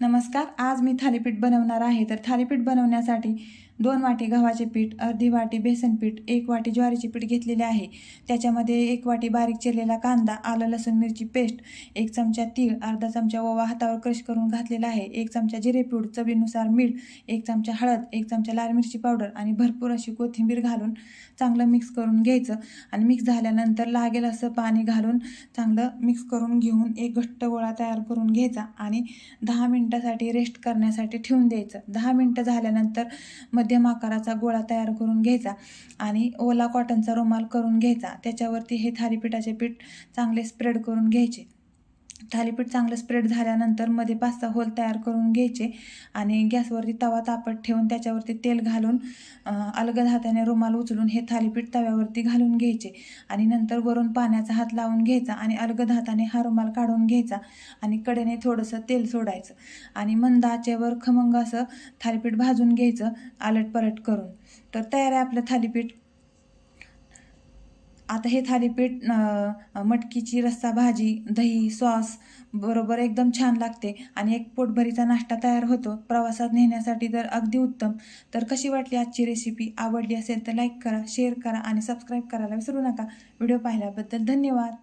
नमस्कार आज मी थालीपीठ बनवणार आहे. तर थालीपीठ बनवण्यासाठी दोन वाटी गव्हाचे पीठ अर्धी वाटी बेसन पीठ एक वाटी ज्वारीचे पीठ घेतलेले आहे. त्याच्यामध्ये एक वाटी बारीक चिरलेला कांदा आलं लसूण मिरची पेस्ट एक चमचा तीळ अर्धा चमचा ओवा हातावर क्रश करून घातलेला आहे. एक चमचा जिरेपूड चवीनुसार मीठ एक चमचा हळद एक चमचा लाल मिरची पावडर आणि भरपूर अशी कोथिंबीर घालून चांगलं मिक्स करून घ्यायचं. आणि मिक्स झाल्यानंतर लागेल असं पाणी घालून चांगलं मिक्स करून घेऊन एक घट्ट गोळा तयार करून घ्यायचा आणि दहा मिनटासाठी रेस्ट करण्यासाठी ठेवून द्यायचं. दहा मिनटं झाल्यानंतर मध्यम आकाराचा गोळा तयार करून घ्यायचा आणि ओला कॉटनचा रुमाल करून घ्यायचा. त्याच्यावरती हे थालीपीठाचे पीठ चांगले स्प्रेड करून घ्यायचे. थालीपीठ चांगलं स्प्रेड झाल्यानंतरमध्ये पाच सहा होल तयार करून घ्यायचे आणि गॅसवरती तवा तापत ठेवून त्याच्यावरती तेल घालून अलगद हाताने रुमाल उचलून हे थालीपीठ तव्यावरती घालून घ्यायचे. आणि नंतर वरून पाण्याचा हात लावून घ्यायचा आणि अलगद हाताने हा रुमाल काढून घ्यायचा आणि कडेने थोडंसं तेल सोडायचं. आणि मंद आचेवर खमंग असं थालीपीठ भाजून घ्यायचं आलट पलट करून. तर तयार आहे आपलं थालीपीठ. आता हे थालीपीठ मटकीची रस्सा भाजी दही सॉस बरोबर एकदम छान लागते. आणि एक पोटभरीचा नाश्ता तयार होतो. प्रवासात नेण्यासाठी तर अगदी उत्तम. तर कशी वाटली आजची रेसिपी आवडली असेल तर लाईक करा शेअर करा आणि सबस्क्राईब करायला विसरू नका. व्हिडिओ पाहिल्याबद्दल धन्यवाद.